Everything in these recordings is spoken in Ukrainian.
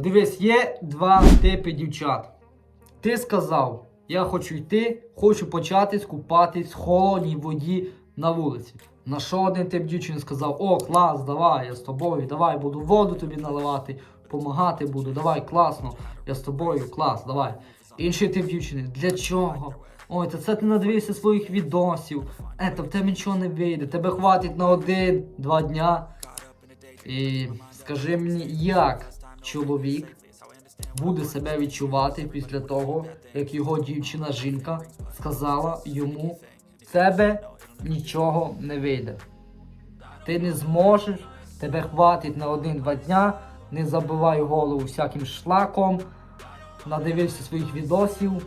Дивись, є два типи дівчат. Ти сказав, я хочу йти, хочу почати купатись в холодній воді на вулиці. На що один тип дівчини сказав: О, клас, давай, я з тобою, давай, буду воду тобі наливати, помагати буду, давай, класно, я з тобою, клас, давай. Інший тип дівчини, для чого? Ой, та це ти надивився своїх відосів. Е, та в тебе нічого не вийде, тебе хватить на один-два дня. І скажи мені, як чоловік буде себе відчувати після того, як його дівчина жінка сказала йому, тебе нічого не вийде. Ти не зможеш, тебе хватить на один-два дня, не забивай голову всяким шлаком, надивився своїх відосів.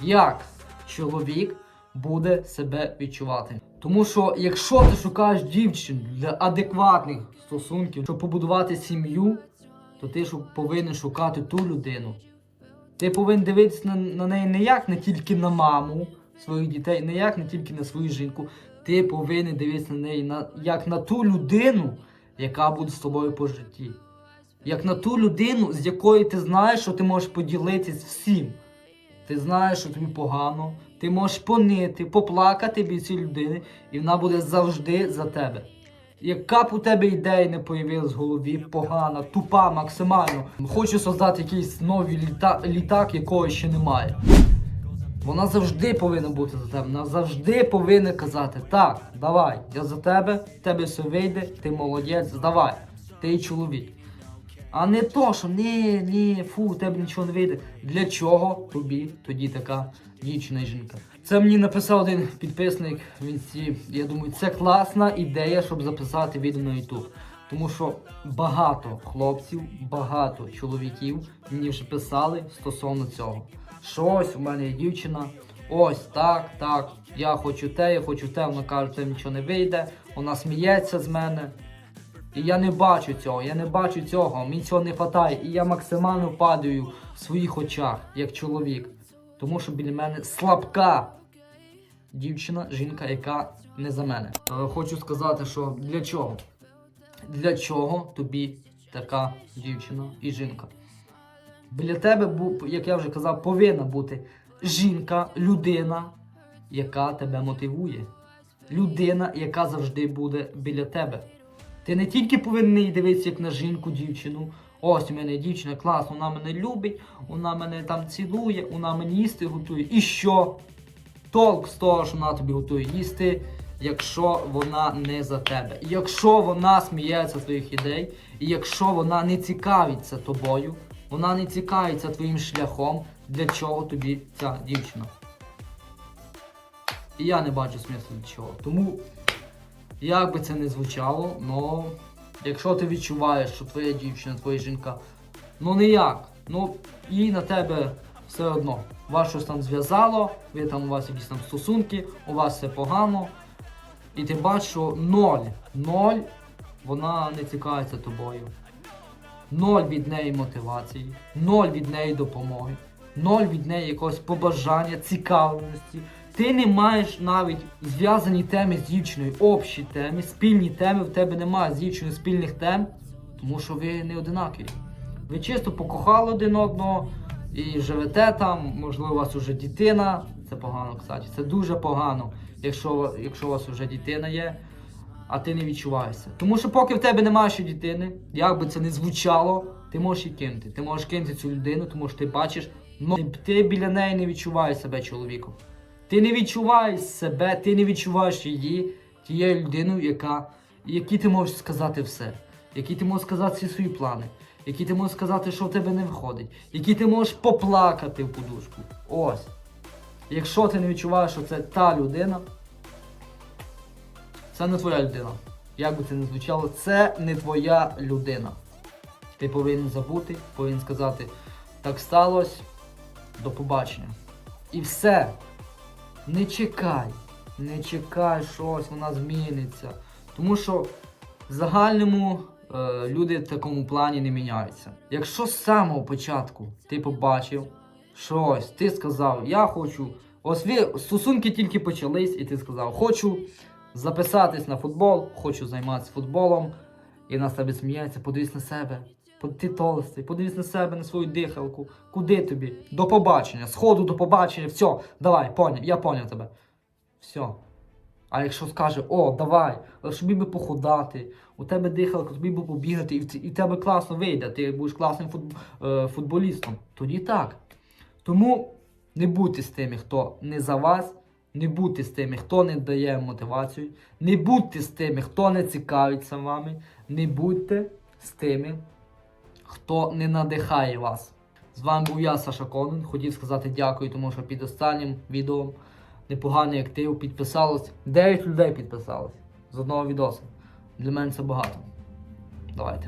Як чоловік буде себе відчувати? Тому що якщо ти шукаєш дівчину для адекватних стосунків, щоб побудувати сім'ю, то ти повинен шукати ту людину. Ти повинен дивитися на, на неї не як не тільки на маму своїх дітей, не як не тільки на свою жінку. Ти повинен дивитися на неї на, як на ту людину, яка буде з тобою по житті. Як на ту людину, з якою ти знаєш, що ти можеш поділитись всім. Ти знаєш, що тобі погано, ти можеш понити, поплакати біля цієї людини, і вона буде завжди за тебе. Яка б у тебе ідея не появилась в голові, погана, тупа, максимально. Хочу создати якийсь новий літа... літак, якого ще немає. Вона завжди повинна бути за тебе. Вона завжди повинна казати: так, давай, я за тебе, в тебе все вийде, ти молодець, давай, ти чоловік. А не то, що ні, ні, фу, у тебе нічого не вийде. Для чого тобі тоді така дівчина жінка? Це мені написав один підписник в інсті. Я думаю, це класна ідея, щоб записати відео на YouTube. Тому що багато хлопців, багато чоловіків мені вже писали стосовно цього. Що ось у мене є дівчина, ось так, так, я хочу те, я хочу те, вона каже, це нічого не вийде, вона сміється з мене. І я не бачу цього, я не бачу цього, мені цього не вистачає. І я максимально падаю в своїх очах, як чоловік. Тому що біля мене слабка дівчина, жінка, яка не за мене. Е, Хочу сказати, що для чого? Для чого тобі така дівчина і жінка? Біля тебе, як я вже казав, повинна бути жінка, людина, яка тебе мотивує. Людина, яка завжди буде біля тебе. Ти не тільки повинен дивитися як на жінку, дівчину. Ось у мене дівчина клас, вона мене любить, вона мене там цілує, вона мені їсти готує. І що? Толк з того, що вона тобі готує їсти, якщо вона не за тебе. Якщо вона сміється твоїх ідей, і якщо вона не цікавиться тобою, вона не цікавиться твоїм шляхом, для чого тобі ця дівчина. І я не бачу смислу для чого. Тому як би це не звучало, но якщо ти відчуваєш, що твоя дівчина, твоя жінка, ну ніяк, ну їй на тебе все одно. Вас щось там зв'язало, ви там у вас якісь там стосунки, у вас все погано. І ти бачиш, що ноль, ноль, вона не цікавиться тобою. Ноль від неї мотивації, ноль від неї допомоги, ноль від неї якогось побажання, цікавленості. Ти не маєш навіть зв'язані теми з дівчиною, общі теми, спільні теми, в тебе немає з дівчиною спільних тем, тому що ви не одинакові. Ви чисто покохали один одного і живете там, можливо, у вас вже дитина. Це погано, кстати. Це дуже погано, якщо, якщо у вас вже дитина є, а ти не відчуваєшся. Тому що поки в тебе немає ще дитини, як би це не звучало, ти можеш її кинути. Ти можеш кинути цю людину, тому що ти бачиш, ну ти біля неї не відчуваєш себе чоловіком. Ти не відчуваєш себе, ти не відчуваєш її тією людиною, яка, якій ти можеш сказати все, які ти можеш сказати всі свої плани, які ти можеш сказати, що в тебе не виходить, які ти можеш поплакати в подушку. Ось. Якщо ти не відчуваєш, що це та людина, це не твоя людина. Як би це не звучало, це не твоя людина. Ти повинен забути, повинен сказати, так сталося, до побачення. І все. Не чекай, не чекай щось, вона зміниться. Тому що в загальному е, люди в такому плані не міняються. Якщо з самого початку ти побачив щось, ти сказав, я хочу. Ось ви стосунки тільки почались, і ти сказав, хочу записатись на футбол, хочу займатися футболом, і на себе сміється, подивись на себе. Ти толстий, подивись на себе, на свою дихалку. Куди тобі? До побачення. Сходу до побачення. Все, давай, поняв, я поняв тебе. Все. А якщо скаже, о, давай, але щоб би похудати, у тебе дихалка, тобі би побігати, і в, і тебе класно вийде, ти будеш класним е, футболістом, тоді так. Тому не будьте з тими, хто не за вас, не будьте з тими, хто не дає мотивацію, не будьте з тими, хто не цікавиться вами, не будьте з тими, хто не надихає вас. З вами був я, Саша Конин. Хотів сказати дякую, тому що під останнім відео непоганий актив підписалось. 9 людей підписалось з одного відео. Для мене це багато. Давайте.